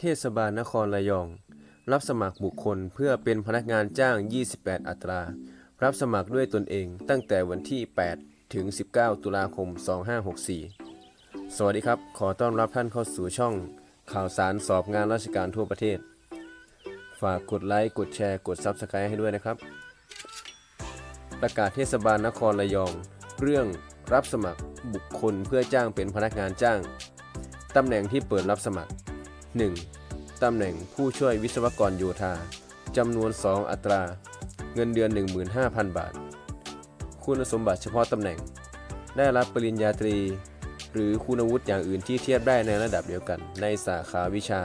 เทศบาลนครระยอง รับสมัครบุคคลเพื่อเป็นพนักงานจ้าง 28 อัตรา รับสมัครด้วยตนเองตั้งแต่วันที่ 8 ถึง 19 ตุลาคม 2564 สวัสดีครับ ขอต้อนรับท่านเข้าสู่ช่อง ข่าวสารสอบงานราชการทั่วประเทศ ฝากกดไลค์ กดแชร์ กด Subscribe ให้ด้วยนะครับ ประกาศเทศบาลนครระยอง เรื่องรับสมัครบุคคลเพื่อจ้างเป็นพนักงานจ้าง ตำแหน่งที่เปิดรับสมัคร 1. ตำแหน่งผู้ช่วยวิศวกรโยธาจำนวน 2 อัตรา เงินเดือน 15,000 บาท คุณสมบัติเฉพาะตำแหน่ง ได้รับปริญญาตรี หรือคุณวุฒิอย่างอื่นที่เทียบได้ในระดับเดียวกัน ในสาขาวิชา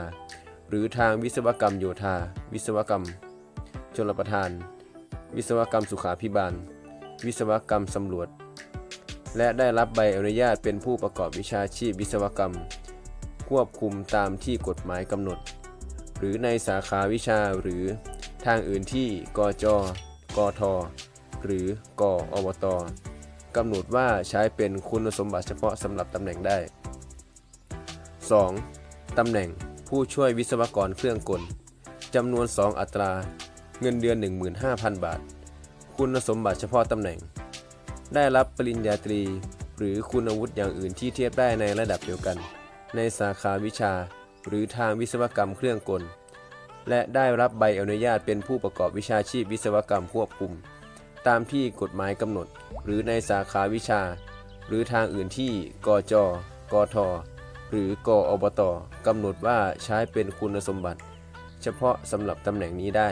หรือทางวิศวกรรมโยธา วิศวกรรมชลประทาน วิศวกรรมสุขาพิบาล วิศวกรรมสำรวจ และได้รับใบอนุญาตเป็นผู้ประกอบวิชาชีพวิศวกรรม ควบคุมตามที่กฎหมายกำหนด หรือในสาขาวิชาหรือทางอื่นที่กจกท หรือกอบตกำหนดว่าใช้เป็นคุณสมบัติเฉพาะสำหรับตำแหน่งได้ 2. ตำแหน่งผู้ช่วยวิศวกรเครื่องกลจำนวน 2 อัตรา เงินเดือน 15,000 บาท คุณสมบัติเฉพาะตำแหน่ง ได้รับปริญญาตรี หรือคุณอาวุฒิอย่างอื่นที่เทียบได้ในระดับเดียวกัน ในสาขาวิชา หรือทางวิศวกรรมเครื่องกล และได้รับใบอนุญาตเป็นผู้ประกอบวิชาชีพวิศวกรรมควบคุม ตามที่กฎหมายกำหนด หรือในสาขาวิชา หรือทางอื่นที่กจกทหรือกอบตกำหนดว่าใช้เป็นคุณสมบัติ เฉพาะสำหรับตำแหน่งนี้ได้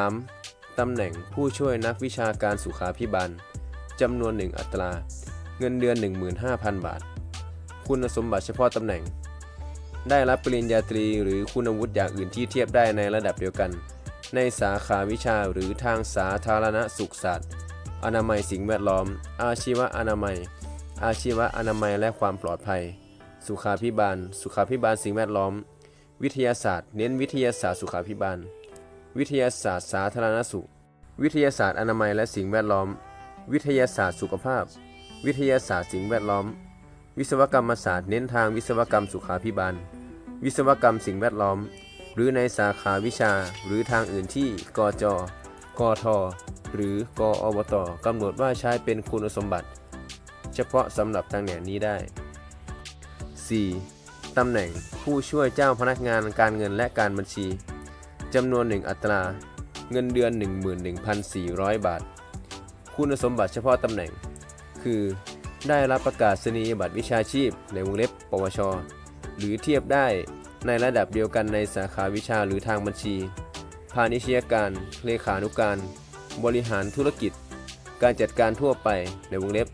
3. ตำแหน่งผู้ช่วยนักวิชาการสุขาพิบาลจำนวน1อัตรา เงินเดือน 15,000 บาท คุณสมบัติเฉพาะตำแหน่ง ได้รับปริญญาตรีหรือคุณวุฒิอย่างอื่นที่เทียบได้ในระดับเดียวกัน ในสาขาวิชาหรือทางสาธารณสุขศาสตร์ อนามัยสิ่งแวดล้อม อาชีวะอนามัย อาชีวะอนามัยและความปลอดภัย สุขาพิบาล สุขาพิบาลสิ่งแวดล้อม วิทยาศาสตร์ เน้นวิทยาศาสตร์สุขาพิบาล วิทยาศาสตร์สาธารณสุข วิทยาศาสตร์อนามัยและสิ่งแวดล้อม วิทยาศาสตร์สุขภาพ วิทยาศาสตร์สิ่งแวดล้อม วิศวกรรมศาสตร์เน้นทางวิศวกรรมสุขาพิบาล วิศวกรรมสิ่งแวดล้อม หรือในสาขาวิชาหรือทางอื่นที่กจกทหรือกอบตกำหนดว่าใช้เป็นคุณสมบัติ เฉพาะสำหรับตำแหน่งนี้ได้ 4. ตำแหน่งผู้ช่วยเจ้าพนักงานการเงินและการบัญชีจำนวน 1 อัตรา เงินเดือน 11,400 บาท คุณสมบัติเฉพาะตำแหน่ง คือ ได้รับประกาศนียบัตรวิชาชีพในวงเล็บ ปวช หรือเทียบได้ในระดับเดียวกันในสาขาวิชาหรือทางบัญชี พาณิชยการ เลขานุการ บริหารธุรกิจ การจัดการทั่วไปในวงเล็บ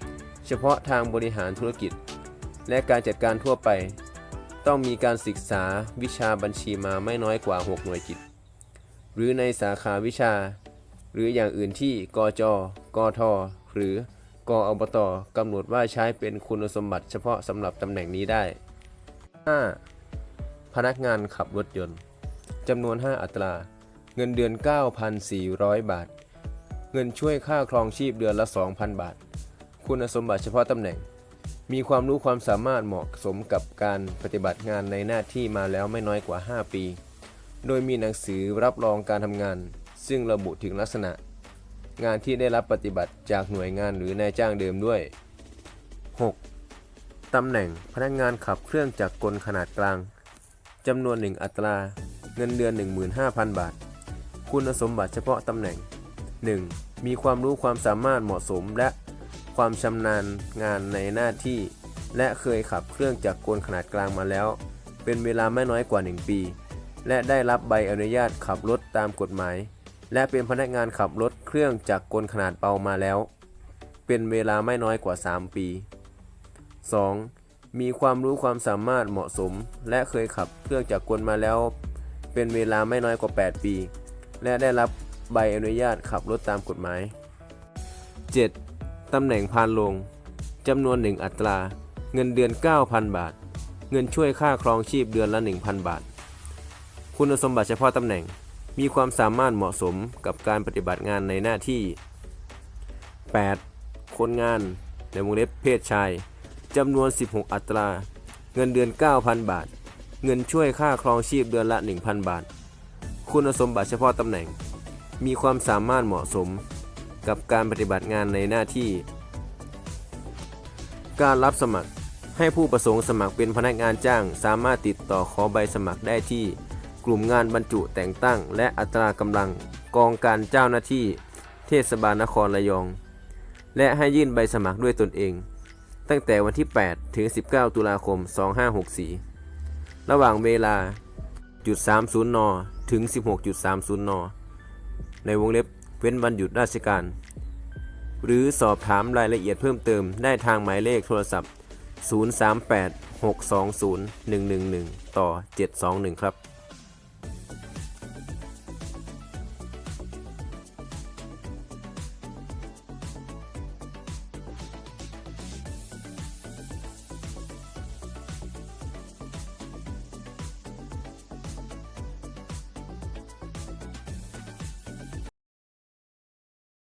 เฉพาะทางบริหารธุรกิจ และการจัดการทั่วไป ต้องมีการศึกษาวิชาบัญชีมาไม่น้อยกว่า 6 หน่วยกิต หรือในสาขาวิชา หรืออย่างอื่นที่กจ กท หรือ กอบตกำหนดว่าใช้เป็นคุณสมบัติเฉพาะสำหรับตำแหน่งนี้ได้ 5. พนักงานขับรถยนต์จำนวน 5 อัตรา เงินเดือน 9,400 บาท เงินช่วยค่าครองชีพเดือนละ 2,000 บาท คุณสมบัติเฉพาะตำแหน่ง มีความรู้ความสามารถเหมาะสมกับการปฏิบัติงานในหน้าที่มาแล้วไม่น้อยกว่า 5 ปี โดยมีหนังสือรับรองการทำงาน ซึ่งระบุถึงลักษณะ งานที่ได้รับปฏิบัติจากหน่วยงานหรือนายจ้างเดิมด้วย 6. ตำแหน่งพนักงานขับเครื่องจักรกลขนาดกลางจำนวน 1 อัตรา เงินเดือน 15,000 บาท คุณสมบัติเฉพาะตำแหน่ง 1. มีความรู้ความสามารถเหมาะสมและความชำนาญงานในหน้าที่ และเคยขับเครื่องจักรกลขนาดกลางมาแล้ว เป็นเวลาไม่น้อยกว่า 1 ปี และได้รับใบอนุญาตขับรถตามกฎหมาย และเป็นพนักงานขับรถเครื่องจักรกลขนาดเบามาแล้ว เป็นเวลาไม่น้อยกว่า 3 ปี 2. มีความรู้ความสามารถเหมาะสม และเคยขับเครื่องจักรกลมาแล้ว เป็นเวลาไม่น้อยกว่า 8 ปี และได้รับใบอนุญาตขับรถตามกฎหมาย 7. ตำแหน่งพานโรงจำนวน 1 อัตรา เงินเดือน 9,000 บาท เงินช่วยค่าครองชีพเดือนละ 1,000 บาท คุณสมบัติเฉพาะตำแหน่ง มีความสามารถเหมาะสมกับการปฏิบัติงานในหน้าที่ 8. คนงานในวงเล็บเพศชายจำนวน 16 อัตรา เงินเดือน 9,000 บาท เงินช่วยค่าครองชีพเดือนละ 1,000 บาท คุณสมบัติเฉพาะตำแหน่ง มีความสามารถเหมาะสมกับการปฏิบัติงานในหน้าที่ การรับสมัครให้ผู้ประสงค์สมัครเป็นพนักงานจ้าง สามารถติดต่อขอใบสมัครได้ที่ กลุ่มงานบรรจุแต่งตั้ง และอัตรากำลังกองการเจ้าหน้าที่เทศบาลนครระยอง และให้ยื่นใบสมัครด้วยตนเอง ตั้งแต่วันที่ 8 ถึง 19 ตุลาคม 2564 ระหว่างเวลาจุด30นถึง 16.30นในวงเล็บเว้นวันหยุดราชการ หรือสอบถามรายละเอียดเพิ่มเติมได้ทางหมายเลขโทรศัพท์ 038 620 111 ต่อ 721 ครับ